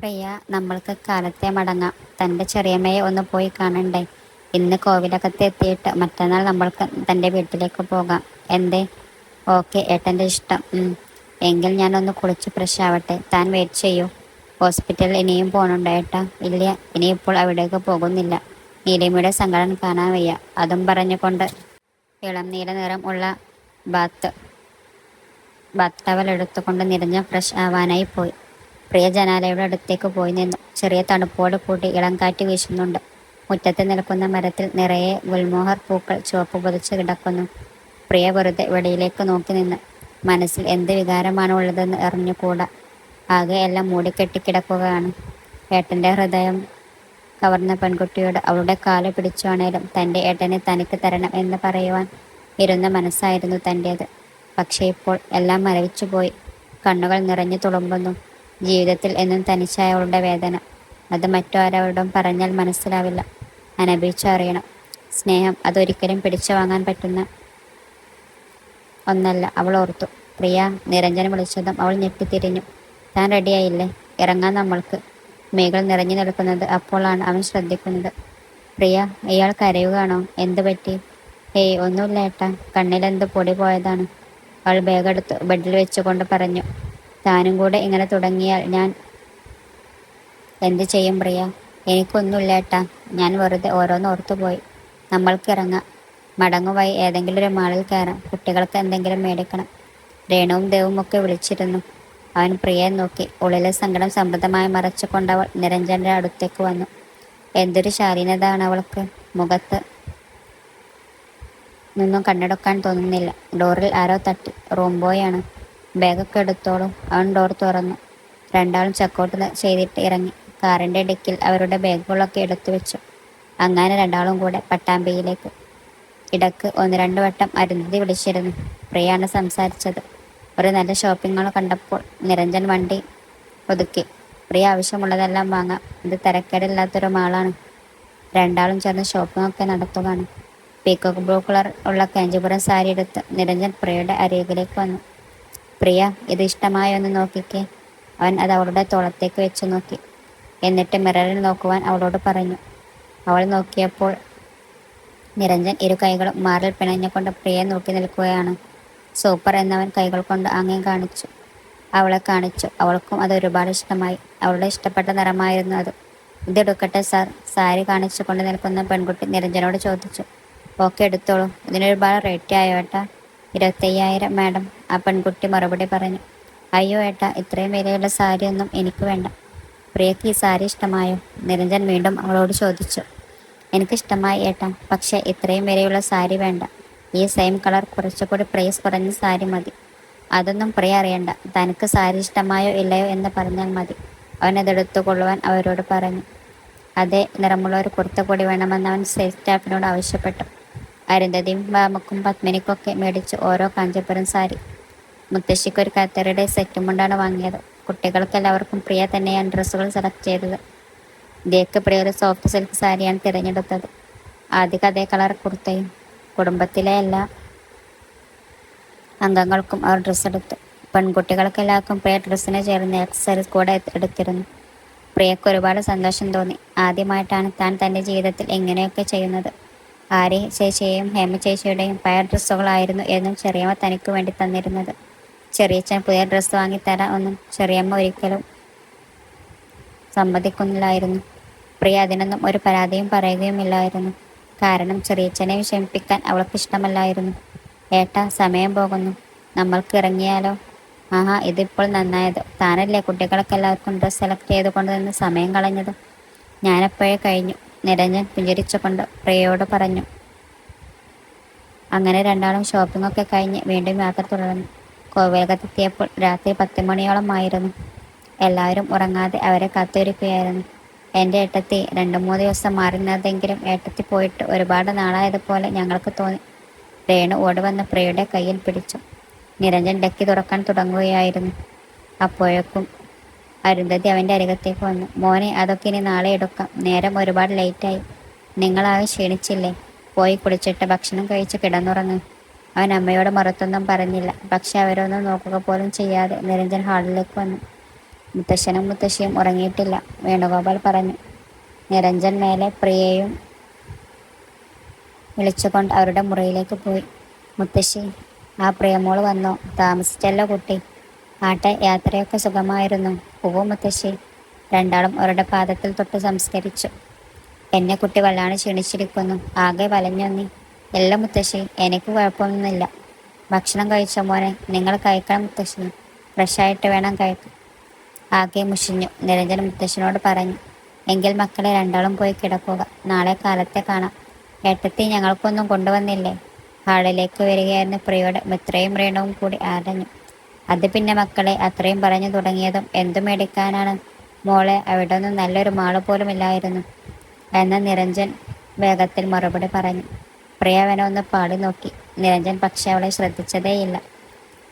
പ്രിയ നമ്മൾക്ക് കാലത്തെ മടങ്ങാം. തന്റെ ചെറിയമ്മയെ ഒന്ന് പോയി കാണണ്ടേ? ഇന്ന് കോവിലകത്ത് എത്തിയിട്ട് മറ്റന്നാൾ നമ്മൾക്ക് തന്റെ വീട്ടിലേക്ക് പോകാം. എന്തേ? ഓക്കെ ഏട്ടന്റെ ഇഷ്ടം. എങ്കിൽ ഞാനൊന്ന് കുളിച്ച് ഫ്രഷ് ആവട്ടെ. താൻ വെയിറ്റ് ചെയ്യൂ. ഹോസ്പിറ്റലിൽ ഇനിയും പോകണുണ്ടോ ഏട്ടാ? ഇല്ല ഇനിയിപ്പോൾ അവിടേക്ക് പോകുന്നില്ല. നീലിമയുടെ സങ്കടം കാണാൻ വയ്യ. അതും പറഞ്ഞുകൊണ്ട് ഇളം നീല നിറം ഉള്ള ബാത്ത് ബാത്ത് ടവൽ എടുത്തുകൊണ്ട് നിറഞ്ഞ ഫ്രഷ് ആവാനായി പോയി. പ്രിയ ജനാലയുടെ അടുത്തേക്ക് പോയി നിന്നു. ചെറിയ തണുപ്പോട് കൂടി ഇളം കാറ്റ് വീശുന്നുണ്ട്. മുറ്റത്ത് നിൽക്കുന്ന മരത്തിൽ നിറയെ ഗുൽമോഹർ പൂക്കൾ ചുവപ്പ് പൊതിച്ച് കിടക്കുന്നു. പ്രിയ വെറുതെ വെളിയിലേക്ക് നോക്കി നിന്ന്. മനസ്സിൽ എന്ത് വികാരമാണ് ഉള്ളതെന്ന് അറിഞ്ഞുകൂടാ. ആകെ എല്ലാം മൂടിക്കെട്ടിക്കിടക്കുകയാണ്. ഏട്ടന്റെ ഹൃദയം കവർന്ന പെൺകുട്ടിയോട് അവളുടെ കാൽ പിടിച്ചാണേലും തന്റെ ഏട്ടനെ തനിക്ക് തരണം എന്ന് പറയുവാൻ ഇരുന്ന മനസ്സായിരുന്നു തന്റേത്. പക്ഷേ ഇപ്പോൾ എല്ലാം മരവിച്ചുപോയി. കണ്ണുകൾ നിറഞ്ഞു തുളുമ്പുന്നു. ജീവിതത്തിൽ എന്നും തനിച്ചായ വേദന. അത് മറ്റാരോടും പറഞ്ഞാൽ മനസ്സിലാവില്ല. അനുഭവിച്ചറിയണം സ്നേഹം അതൊരിക്കലും പിടിച്ചു വാങ്ങാൻ പറ്റുന്ന ഒന്നല്ല. അവൾ ഓർത്തു. പ്രിയ നിരഞ്ജനം വിളിച്ചതും അവൾ ഞെട്ടിത്തിരിഞ്ഞു. താൻ റെഡിയായില്ലേ? ഇറങ്ങാൻ നമ്മൾക്ക്. മേകൾ നിറഞ്ഞു നിൽക്കുന്നത് അപ്പോഴാണ് അവൻ ശ്രദ്ധിക്കുന്നത്. പ്രിയ ഇയാൾ കരയുകയാണോ? എന്തു പറ്റി? ഏയ് ഒന്നുമില്ല ഏട്ടാ. കണ്ണിലെന്ത് പൊടി പോയതാണ്? അവൾ ബാഗെടുത്ത് ബെഡിൽ വെച്ചുകൊണ്ട് പറഞ്ഞു. താനും കൂടെ ഇങ്ങനെ തുടങ്ങിയാൽ ഞാൻ എന്ത് ചെയ്യും പ്രിയ? എനിക്കൊന്നുമില്ല ഏട്ടാ. ഞാൻ വെറുതെ ഓരോന്ന് ഓർത്തുപോയി. നമ്മൾക്ക് ഇറങ്ങാം മടങ്ങുമായി ഏതെങ്കിലും ഒരു മാളിൽ കയറാം. കുട്ടികൾക്ക് എന്തെങ്കിലും മേടിക്കണം. രേണുവും ദേവും ഒക്കെ വിളിച്ചിരുന്നു. അവൻ പ്രിയയെ നോക്കി. ഉള്ളിലെ സങ്കടം സമൃദ്ധമായി മറച്ചുകൊണ്ടവൾ നിരഞ്ജന്റെ അടുത്തേക്ക് വന്നു. എന്തൊരു ശാലീനതാണ് അവൾക്ക്. മുഖത്ത് നിന്നും കണ്ണെടുക്കാൻ തോന്നുന്നില്ല. ഡോറിൽ ആരോ തട്ടി. റൂം ബോയാണ് ബാഗൊക്കെ എടുത്തോളും. അവൻ ഡോർ തുറന്നു. രണ്ടാളും ചെക്കൗട്ട് ചെയ്തിട്ട് ഇറങ്ങി. കാറിന്റെ ഡിക്കിൽ അവരുടെ ബാഗുകളൊക്കെ എടുത്തു വെച്ചു. അങ്ങനെ രണ്ടാളും കൂടെ പട്ടാമ്പിയിലേക്ക്. ഇടയ്ക്ക് ഒന്ന് രണ്ട് വട്ടം അരുന്ധതി വിളിച്ചിരുന്നു. പ്രിയാണ് സംസാരിച്ചത്. ഒരു നല്ല ഷോപ്പിംഗ് മാൾ കണ്ടപ്പോൾ നിരഞ്ജൻ വണ്ടി ഒതുക്കി. പ്രിയ ആവശ്യമുള്ളതെല്ലാം വാങ്ങാം. ഇത് തിരക്കേടില്ലാത്തൊരു മാളാണ് രണ്ടാളും ചേർന്ന് ഷോപ്പിംഗ് ഒക്കെ നടത്തുകയാണ് പീക്കോക്ക് ബ്ലൂ കളർ ഉള്ള കാഞ്ചിപുരം സാരി എടുത്ത് നിരഞ്ജൻ പ്രിയയുടെ അരികിലേക്ക് വന്നു. പ്രിയ ഇത് ഇഷ്ടമായോ എന്ന് നോക്കിക്കേ. അവൻ അത് അവളുടെ തോളത്തേക്ക് വെച്ചു നോക്കി. എന്നിട്ട് മിററിൽ നോക്കുവാൻ അവളോട് പറഞ്ഞു. അവൾ നോക്കിയപ്പോൾ നിരഞ്ജൻ ഇരു കൈകളും മാറിൽ പിണഞ്ഞുകൊണ്ട് പ്രിയെ നോക്കി നിൽക്കുകയാണ്. സൂപ്പർ എന്നവൻ കൈകൾ കൊണ്ട് അങ്ങേ കാണിച്ചു. അവളെ കാണിച്ചു. അവൾക്കും അത് ഒരുപാട് ഇഷ്ടമായി. അവളുടെ ഇഷ്ടപ്പെട്ട നിറമായിരുന്നു അത്. ഇതെടുക്കട്ടെ സാർ. സാരി കാണിച്ചു കൊണ്ട് നിൽക്കുന്ന പെൺകുട്ടി നിരഞ്ജനോട് ചോദിച്ചു. ഓക്കെ എടുത്തോളൂ. ഇതിനൊരുപാട് റേറ്റ് ആയോ ഏട്ടാ? ഇരുപത്തയ്യായിരം മാഡം. ആ പെൺകുട്ടി മറുപടി പറഞ്ഞു അയ്യോ ഏട്ടാ ഇത്രയും വിലയുള്ള സാരിയൊന്നും എനിക്ക് വേണ്ട. പ്രിയക്ക് ഈ സാരി ഇഷ്ടമായോ? നിരഞ്ജൻ വീണ്ടും അവളോട് ചോദിച്ചു എനിക്കിഷ്ടമായി ഏട്ടാ പക്ഷേ ഇത്രയും വിലയുള്ള സാരി വേണ്ട. ഈ സെയിം കളർ കുറച്ചുകൂടി പ്രൈസ് കുറഞ്ഞ സാരി മതി. അതൊന്നും പ്രിയ അറിയണ്ട. തനിക്ക് സാരി ഇഷ്ടമായോ ഇല്ലയോ എന്ന് പറഞ്ഞാൽ മതി. അവൻ അതെടുത്തു കൊള്ളുവാൻ അവരോട് പറഞ്ഞു. അതേ നിറമുള്ള ഒരു കുർത്ത കൂടി വേണമെന്ന് അവൻ സെയിൽസ് സ്റ്റാഫിനോട് ആവശ്യപ്പെട്ടു. അരുന്ധതിയും വാമക്കും പത്മിനിക്കൊക്കെ മേടിച്ച് ഓരോ കാഞ്ചപുരം സാരി. മുത്തശ്ശിക്ക് ഒരു കത്തറയുടെ സെറ്റും കൊണ്ടാണ് വാങ്ങിയത്. കുട്ടികൾക്ക് എല്ലാവർക്കും പ്രിയ തന്നെയാണ് ഡ്രസ്സുകൾ സെലക്ട് ചെയ്തത്. ദേക്ക് പ്രിയ ഒരു സോഫ്റ്റ് സിൽക്ക് സാരിയാണ് തിരഞ്ഞെടുത്തത്. ആദ്യ അതേ കളർ കുർത്തയും. കുടുംബത്തിലെ എല്ലാ അംഗങ്ങൾക്കും അവർ ഡ്രസ്സ് എടുത്തു. പെൺകുട്ടികൾക്ക് എല്ലാവർക്കും പ്രിയ ഡ്രസ്സിനെ ചേർന്ന് എക്സസൈസ് കൂടെ എടുത്തിരുന്നു. പ്രിയക്ക് ഒരുപാട് സന്തോഷം തോന്നി. ആദ്യമായിട്ടാണ് താൻ തന്റെ ജീവിതത്തിൽ എങ്ങനെയൊക്കെ ചെയ്യുന്നത്. ആര്യ ചേച്ചിയെയും ഹേമ ചേച്ചിയുടെയും പഴയ ഡ്രസ്സുകളായിരുന്നു എന്നും ചെറിയമ്മ തനിക്ക് വേണ്ടി തന്നിരുന്നത്. ചെറിയച്ഛൻ പുതിയ ഡ്രസ്സ് വാങ്ങിത്തരാൻ ഒന്നും ചെറിയമ്മ ഒരിക്കലും സമ്മതിക്കുന്നില്ലായിരുന്നു. പ്രിയ അതിനൊന്നും ഒരു പരാതിയും പറയുകയുമില്ലായിരുന്നു. കാരണം ചെറിയച്ഛനെ വിഷമിപ്പിക്കാൻ അവൾക്ക് ഇഷ്ടമല്ലായിരുന്നു. ഏട്ടാ സമയം പോകുന്നു. നമ്മൾക്ക് ഇറങ്ങിയാലോ? ആഹാ ഇതിപ്പോൾ നന്നായത്. താനല്ലേ കുട്ടികൾക്കെല്ലാവർക്കും ഡ്രസ്സ് സെലക്ട് ചെയ്തുകൊണ്ട് നിന്ന് സമയം കളഞ്ഞത്? ഞാനപ്പോഴേ കഴിഞ്ഞു. നിരഞ്ജൻ പുഞ്ചിരിച്ചുകൊണ്ട് പ്രിയയോട് പറഞ്ഞു. അങ്ങനെ രണ്ടാളും ഷോപ്പിംഗ് ഒക്കെ കഴിഞ്ഞ് വീണ്ടും യാത്ര തുടർന്നു. കോവിലകത്തെത്തിയപ്പോൾ രാത്രി പത്ത് മണിയോളമായിരുന്നു എല്ലാവരും ഉറങ്ങാതെ അവരെ കാത്തിരിക്കുകയായിരുന്നു. എന്റെ ഏട്ടത്തി രണ്ട് മൂന്ന് ദിവസം മാറുന്നതെങ്കിലും ഏട്ടത്തി പോയിട്ട് ഒരുപാട് നാളായതുപോലെ ഞങ്ങൾക്ക് തോന്നി. രേണു ഓടി വന്ന് പ്രിയയുടെ കയ്യിൽ പിടിച്ചു. നിരഞ്ജൻ ഡക്കി തുറക്കാൻ തുടങ്ങുകയായിരുന്നു. അപ്പോഴേക്കും അരുന്ധതി അവന്റെ അരികത്തേക്ക് വന്നു. മോനെ അതൊക്കെ ഇനി നാളെ എടുക്കാം. നേരം ഒരുപാട് ലേറ്റായി നിങ്ങളാകെ ക്ഷീണിച്ചില്ലേ? പോയി കുളിച്ചിട്ട് ഭക്ഷണം കഴിച്ച് കിടന്നുറങ്ങ്. അവൻ അമ്മയോട് മറത്തൊന്നും പറഞ്ഞില്ല. പക്ഷെ അവരൊന്നും നോക്കുക പോലും ചെയ്യാതെ നിരഞ്ജൻ ഹാളിലേക്ക് വന്നു. മുത്തശ്ശനും മുത്തശ്ശിയും ഉറങ്ങിയിട്ടില്ല. വേണുഗോപാൽ പറഞ്ഞു നിരഞ്ജൻ മേലെ പ്രിയയും വിളിച്ചുകൊണ്ട് അവരുടെ മുറിയിലേക്ക് പോയി. മുത്തശ്ശി ആ പ്രിയമോൾ വന്നോ? താമസിച്ചല്ലോ കുട്ടി. ആട്ടെ യാത്രയൊക്കെ സുഖമായിരുന്നു? പൂവോ മുത്തശ്ശി. രണ്ടാളും അവരുടെ പാദത്തിൽ തൊട്ട് സംസ്കരിച്ചു. എന്നെ കുട്ടി വല്ലാണ്ട് ക്ഷണിച്ചിരിക്കുന്നു. ആകെ വലഞ്ഞൊന്നി എല്ലാം മുത്തശ്ശി എനിക്ക് കുഴപ്പമൊന്നുമില്ല. ഭക്ഷണം കഴിച്ച മോനെ? നിങ്ങൾ കഴിക്കണം മുത്തശ്ശി. ഫ്രഷായിട്ട് വേണം കഴിക്കാൻ. ആകെ മുഷിഞ്ഞു. നിരഞ്ജൻ മുത്തശ്ശനോട് പറഞ്ഞു. എങ്കിൽ മക്കളെ രണ്ടാളും പോയി കിടക്കുക. നാളെ കാലത്തെ കാണാം. ഏട്ടത്തി ഞങ്ങൾക്കൊന്നും കൊണ്ടുവന്നില്ലേ? ഹാളിലേക്ക് വരികയായിരുന്നു പ്രിയോടെ മിത്രയും റേണവും കൂടി ആരഞ്ഞു. അത് പിന്നെ മക്കളെ അത്രയും പറഞ്ഞു തുടങ്ങിയതും എന്തു മേടിക്കാനാണ് മോളെ അവിടെ ഒന്നും നല്ലൊരു മാൾ പോലും ഇല്ലായിരുന്നു. എന്ന നിരഞ്ജൻ വേഗത്തിൽ മറുപടി പറഞ്ഞു. പ്രിയ അവനെ ഒന്ന് പാടി നോക്കി. നിരഞ്ജൻ പക്ഷെ അവളെ ശ്രദ്ധിച്ചതേയില്ല.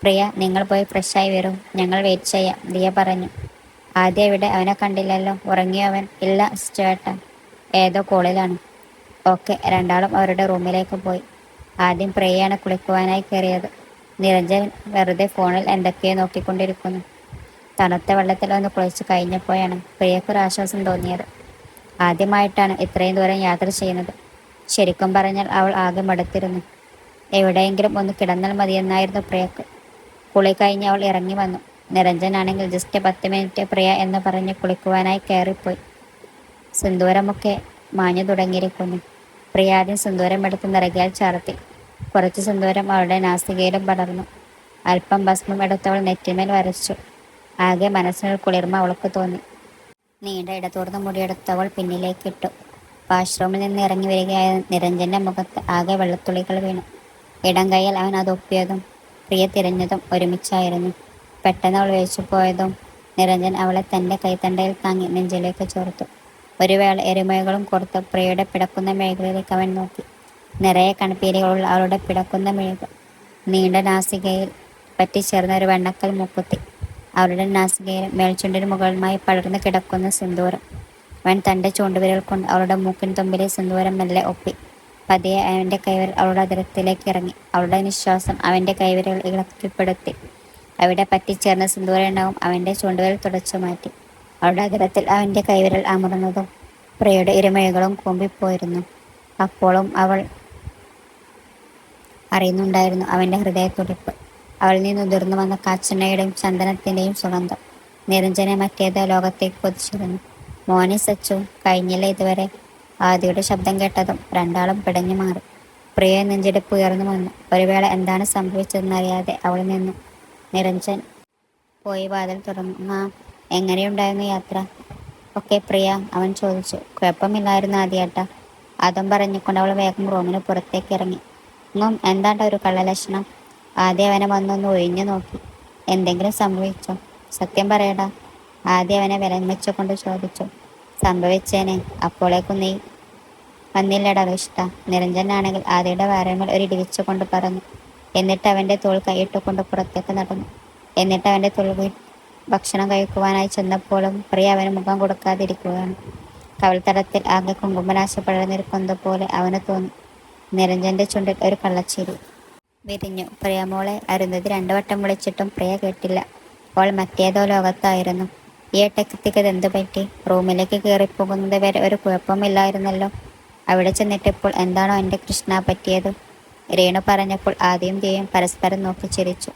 പ്രിയ നിങ്ങൾ പോയി ഫ്രഷായി വരും. ഞങ്ങൾ വെയിറ്റ് ചെയ്യാം ദിയ പറഞ്ഞു. ആദ്യം ഇവിടെ അവനെ കണ്ടില്ലല്ലോ. ഉറങ്ങിയോ അവൻ? ഇല്ല ചേട്ട ഏതോ കോളിലാണ്. ഓക്കെ രണ്ടാളും അവരുടെ റൂമിലേക്ക് പോയി. ആദ്യം പ്രിയയാണ് കുളിക്കുവാനായി കയറിയത്. നിരഞ്ജൻ വെറുതെ ഫോണിൽ എന്തൊക്കെയോ നോക്കിക്കൊണ്ടിരിക്കുന്നു. തണുത്ത വെള്ളത്തിൽ ഒന്ന് കുളിച്ച് കഴിഞ്ഞപ്പോഴാണ് പ്രിയക്കൊരു ആശ്വാസം തോന്നിയത്. ആദ്യമായിട്ടാണ് ഇത്രയും ദൂരം യാത്ര ചെയ്യുന്നത്. ശരിക്കും പറഞ്ഞാൽ അവൾ ആകെ മടുത്തിരുന്നു. എവിടെയെങ്കിലും ഒന്ന് കിടന്നാൽ മതിയെന്നായിരുന്നു പ്രിയക്ക്. കുളി കഴിഞ്ഞ് അവൾ ഇറങ്ങി വന്നു. നിരഞ്ജനാണെങ്കിൽ ജസ്റ്റ് പത്ത് മിനിറ്റ് പ്രിയ എന്ന് പറഞ്ഞ് കുളിക്കുവാനായി കയറിപ്പോയി. സിന്ദൂരമൊക്കെ മാഞ്ഞു തുടങ്ങിയിരിക്കുന്നു. പ്രിയാദ്യം സിന്ദൂരം എടുത്ത് നിറകിയാൽ ചാർത്തി. കുറച്ച് സിന്ദൂരം അവളുടെ നാസികയിലും പടർന്നു. അല്പം ഭസ്മം എടുത്തവൾ നെറ്റിമേൽ വരച്ചു. ആകെ മനസ്സിനൊരു കുളിർമ അവൾക്ക് തോന്നി. നീണ്ട ഇടതൂർന്ന മുടിയെടുത്തവൾ പിന്നിലേക്കിട്ടു വാഷ്റൂമിൽ നിന്ന് ഇറങ്ങി വരികയായ നിരഞ്ജന്റെ മുഖത്ത് ആകെ വെള്ളത്തുള്ളികൾ വീണു. ഇടം കൈയിൽ അവൻ അത് ഒപ്പിയതും പ്രിയ തിരഞ്ഞതും ഒരുമിച്ചായിരുന്നു. പെട്ടെന്ന് അവൾ വേച്ചു പോയതും നിരഞ്ജൻ അവളെ തന്റെ കൈത്തണ്ടയിൽ താങ്ങി നെഞ്ചിലേക്ക് ചേർത്തു. ഒരു വേള എരുമകളും കൊടുത്ത് പ്രിയയുടെ പിടക്കുന്ന മേഖലയിലേക്ക് അവൻ നോക്കി. നിറയെ കൺപീലികളുള്ള അവളുടെ പിടക്കുന്ന മെഴുകൾ നീണ്ട നാസികയിൽ പറ്റിച്ചേർന്ന ഒരു വെണ്ണക്കൽ മുക്കുത്തി. അവളുടെ നാസികയിൽ മേൽച്ചുണ്ടിന് മുകളിലുമായി പടർന്നു കിടക്കുന്ന സിന്ദൂരം. അവൻ തന്റെ ചൂണ്ടുവിരൽ കൊണ്ട് അവളുടെ മൂക്കിൻ തുമ്പിലെ സിന്ദൂരം മെല്ലെ ഒപ്പി. പതിയെ അവന്റെ കൈവിരൽ അവളുടെ അതിരത്തിലേക്ക് ഇറങ്ങി. അവളുടെ നിശ്വാസം അവന്റെ കൈവിരൽ ഇളക്കിപ്പെടുത്തി. അവിടെ പറ്റിച്ചേർന്ന സിന്ദൂര എണ്ണവും അവന്റെ ചൂണ്ടുവിരൽ തുടച്ചു മാറ്റി. അവളുടെ അതിരത്തിൽ അവന്റെ കൈവിരൽ അമർന്നതും പ്രിയയുടെ ഇരുമഴികളും കൂമ്പിപ്പോയിരുന്നു. അപ്പോഴും അവൾ അറിയുന്നുണ്ടായിരുന്നു അവന്റെ ഹൃദയത്തുടിപ്പ്. അവളിൽ നിന്ന് ഉതിർന്നു വന്ന കാച്ചണ്ണയുടെയും ചന്ദനത്തിന്റെയും സുഗന്ധം നിരഞ്ജനെ മറ്റേതോ ലോകത്തേക്ക് കൊതിച്ചിരുന്നു. മോനെ സച്ചു കഴിഞ്ഞില്ല ഇതുവരെ? ആദിയുടെ ശബ്ദം കേട്ടതും രണ്ടാളും പിടഞ്ഞു മാറി. പ്രിയ നെഞ്ചെടുപ്പ് ഉയർന്നു വന്നു. ഒരു വേള എന്താണ് സംഭവിച്ചതെന്നറിയാതെ അവൾ നിന്നു നിരഞ്ജൻ പോയി വാതിൽ തുറന്നു. മാ എങ്ങനെയുണ്ടായിരുന്നു യാത്ര? ഒക്കെ പ്രിയ അവൻ ചോദിച്ചു. കുഴപ്പമില്ലായിരുന്നു ആദ്യേട്ട. അതും പറഞ്ഞുകൊണ്ട് അവൾ വേഗം റൂമിന് പുറത്തേക്ക് ഇറങ്ങി. ഇങ്ങും എന്താണ്ട ഒരു കള്ളലക്ഷണം? ആദ്യം അവനെ വന്നൊന്ന് ഒഴിഞ്ഞു നോക്കി. എന്തെങ്കിലും സംഭവിച്ചോ? സത്യം പറയടാ. ആദ്യം അവനെ വിലമിച്ചു കൊണ്ട് ചോദിച്ചു. സംഭവിച്ചേനെ അപ്പോളേക്കും നീ വന്നില്ലടാ ഇഷ്ട നിരഞ്ജനാണെങ്കിൽ ആദ്യയുടെ വാരങ്ങൾ ഒരു ഇടിവിച്ചു കൊണ്ട് പറഞ്ഞു എന്നിട്ട് അവന്റെ തോൾ കൈയിട്ടുകൊണ്ട് പുറത്തേക്ക് നടന്നു. എന്നിട്ട് അവന്റെ തോൾ ഭക്ഷണം കഴിക്കുവാനായി ചെന്നപ്പോഴും പ്രിയ അവന് മുഖം കൊടുക്കാതിരിക്കുകയാണ്. കവൽത്തടത്തിൽ ആകെ കുങ്കുമനാശ പഴർന്നിരിക്കുന്നത് പോലെ അവന് തോന്നി. നിരഞ്ജന്റെ ചുണ്ടിൽ ഒരു കള്ളച്ചിരി. വിരിഞ്ഞു. പ്രിയമോളെ അരുന്നത് രണ്ടു വട്ടം വിളിച്ചിട്ടും പ്രിയ കേട്ടില്ല. അവൾ മറ്റേതോ ലോകത്തായിരുന്നു. ഈ ഏട്ടക്കത്തിക്കത് എന്ത് പറ്റി? റൂമിലേക്ക് കയറിപ്പോകുന്നത് വരെ ഒരു കുഴപ്പമില്ലായിരുന്നല്ലോ. അവിടെ ചെന്നിട്ടിപ്പോൾ എന്താണോ എന്റെ കൃഷ്ണ പറ്റിയത്? രേണു പറഞ്ഞപ്പോൾ ആദ്യം ദേയും പരസ്പരം നോക്കി ചിരിച്ചു.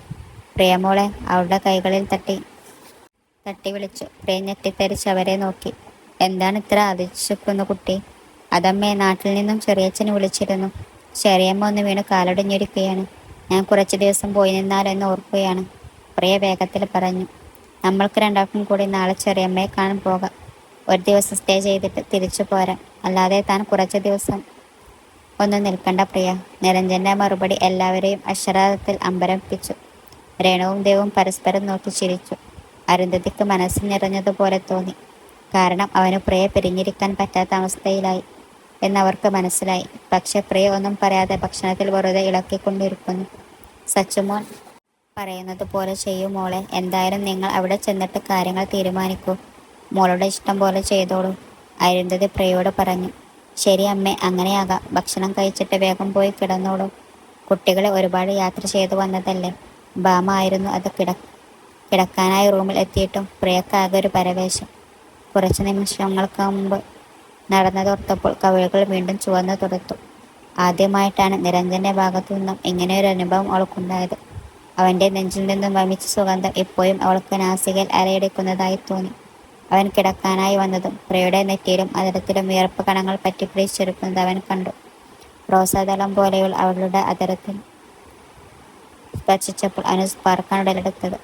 പ്രിയമോളെ അവളുടെ കൈകളിൽ തട്ടി. തട്ടി വിളിച്ചു. പ്രിയ ഞെട്ടിത്തെറിച്ച് അവരെ നോക്കി. എന്താണ് ഇത്ര അതിശിക്കുന്നു കുട്ടി? അതമ്മേ നാട്ടിൽ നിന്നും ചെറിയച്ഛനെ വിളിച്ചിരുന്നു. ചെറിയമ്മ ഒന്ന് വീണ് കാലൊടിഞ്ഞിരിക്കുകയാണ്. ഞാൻ കുറച്ച് ദിവസം പോയി നിന്നാലെന്ന് ഓർക്കുകയാണ്. പ്രിയ വേഗത്തിൽ പറഞ്ഞു നമ്മൾക്ക് രണ്ടാൾക്കും കൂടി നാളെ ചെറിയമ്മയെ കാണാൻ പോകാം. ഒരു ദിവസം സ്റ്റേ ചെയ്തിട്ട് തിരിച്ചു പോരാം. അല്ലാതെ താൻ കുറച്ച് ദിവസം ഒന്ന് നിൽക്കണ്ട പ്രിയ. നിരഞ്ജന്റെ മറുപടി എല്ലാവരെയും അക്ഷരാർത്ഥത്തിൽ അമ്പരപ്പിച്ചു. രേണുവും ദേവും പരസ്പരം നോക്കി ചിരിച്ചു. അരുന്ധതിക്ക് മനസ്സിൽ നിറഞ്ഞതുപോലെ തോന്നി. കാരണം അവന് പ്രിയ പിരിഞ്ഞിരിക്കാൻ പറ്റാത്ത അവസ്ഥയിലായി. എന്നവർക്ക് മനസ്സിലായി. പക്ഷെ പ്രിയ ഒന്നും പറയാതെ ഭക്ഷണത്തിൽ വെറുതെ ഇളക്കിക്കൊണ്ടിരിക്കുന്നു. സച്ചുമോൻ പറയുന്നത് പോലെ ചെയ്യൂ മോളെ. എന്തായാലും നിങ്ങൾ അവിടെ ചെന്നിട്ട് കാര്യങ്ങൾ തീരുമാനിക്കൂ. മോളുടെ ഇഷ്ടം പോലെ ചെയ്തോളൂ. അരുന്ധതി പ്രിയോട് പറഞ്ഞു. ശരി അമ്മേ അങ്ങനെയാകാം. ഭക്ഷണം കഴിച്ചിട്ട് വേഗം പോയി കിടന്നോളൂ. കുട്ടികളെ ഒരുപാട് യാത്ര ചെയ്തു വന്നതല്ലേ? ബാമ ആയിരുന്നു അത് കിട കിടക്കാനായി റൂമിൽ എത്തിയിട്ടും പ്രിയക്കാകെ ഒരു പരവേശം. കുറച്ച് നിമിഷങ്ങൾക്ക് മുമ്പ് നടന്നതോർത്തപ്പോൾ കവിളുകൾ വീണ്ടും ചുവന്നു തുടത്തു ആദ്യമായിട്ടാണ് നിരഞ്ജന്റെ ഭാഗത്തു നിന്നും ഇങ്ങനെയൊരു അനുഭവം അവൾക്കുണ്ടായത്. അവന്റെ നെഞ്ചിൽ നിന്നും വമിച്ച സുഗന്ധം ഇപ്പോഴും അവൾക്ക് നാസികയിൽ അരയെടുക്കുന്നതായി തോന്നി. അവൻ കിടക്കാനായി വന്നതും പ്രിയയുടെ നെറ്റിയിലും അതിരത്തിലും വിയർപ്പ് കണങ്ങൾ പറ്റിപ്പിടിച്ചെടുക്കുന്നത് അവൻ കണ്ടു. റോസാതളം പോലെയുള്ള അവളുടെ അതരത്തിൽ സ്പർശിച്ചപ്പോൾ അവന് ഉടലെടുത്തത്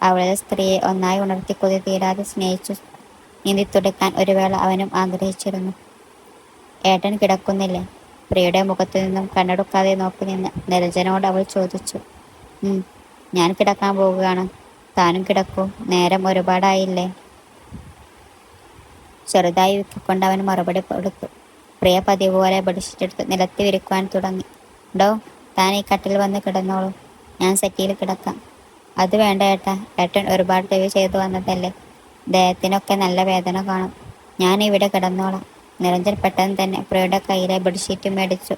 അവളുടെ സ്ത്രീയെ ഒന്നായി ഉണർത്തി കൊതി തീരാതെ സ്നേഹിച്ചു നീന്തിത്തുടിക്കാൻ ഒരു വേള അവനും ആഗ്രഹിച്ചിരുന്നു. ഏട്ടൻ കിടക്കുന്നില്ലേ? പ്രിയയുടെ മുഖത്തു നിന്നും കണ്ണെടുക്കാതെ നോക്കി നിന്ന് നിരഞ്ജനോട് അവൾ ചോദിച്ചു. ഞാൻ കിടക്കാൻ പോവുകയാണ്. താനും കിടക്കൂ. നേരം ഒരുപാടായില്ലേ? ചെറുതായി വിക്കിക്കൊണ്ട് അവൻ മറുപടി കൊടുത്തു. പ്രിയ പതിവ് പോലെ ബെഡ്ഷീറ്റെടുത്ത് നിലത്തി വിരിക്കുവാൻ തുടങ്ങി. ഡോ താൻ ഈ കട്ടിൽ വന്ന് കിടന്നോളൂ. ഞാൻ സെറ്റിയിൽ കിടക്കാം. അത് വേണ്ട ഏട്ടാ. ഏട്ടൻ ഒരുപാട് ദൈവം ചെയ്തു വന്നതല്ലേ? ദേഹത്തിനൊക്കെ നല്ല വേദന കാണും. ഞാൻ ഇവിടെ കിടന്നോളാം. നിരഞ്ജൻ പെട്ടെന്ന് തന്നെ പ്രിയയുടെ കയ്യിലെ ബെഡ്ഷീറ്റ് മേടിച്ചു.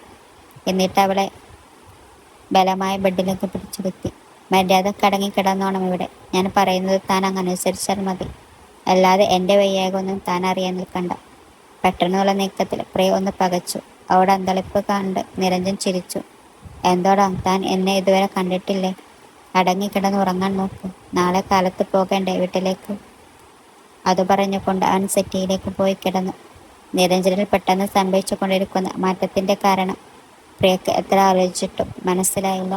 എന്നിട്ട് അവളെ ബലമായ ബെഡിലേക്ക് പിടിച്ചിരുത്തി. മര്യാദ കടങ്ങി കിടന്നോണം ഇവിടെ. ഞാൻ പറയുന്നത് താൻ അങ്ങ് അനുസരിച്ചാൽ മതി. അല്ലാതെ എന്റെ വയ്യാകൊന്നും താൻ അറിയാൻ നിൽക്കണ്ട. പെട്ടെന്നുള്ള നീക്കത്തിൽ പ്രിയ ഒന്ന് പകച്ചു. അവിടെ അന്തളിപ്പ് കണ്ട് നിരഞ്ജൻ ചിരിച്ചു. എന്തോടാ? താൻ എന്നെ ഇതുവരെ കണ്ടിട്ടില്ലേ? അടങ്ങി കിടന്ന് ഉറങ്ങാൻ നോക്ക്. നാളെ കാലത്ത് പോകണ്ടേ വീട്ടിലേക്ക്? അത് പറഞ്ഞുകൊണ്ട് അവൻ സെറ്റിയിലേക്ക് പോയി കിടന്നു. നിരഞ്ജനിൽ പെട്ടെന്ന് സംഭവിച്ചു കൊണ്ടിരിക്കുന്ന മാറ്റത്തിന്റെ കാരണം പ്രിയക്ക് എത്ര ആലോചിച്ചിട്ടും മനസ്സിലായില്ല.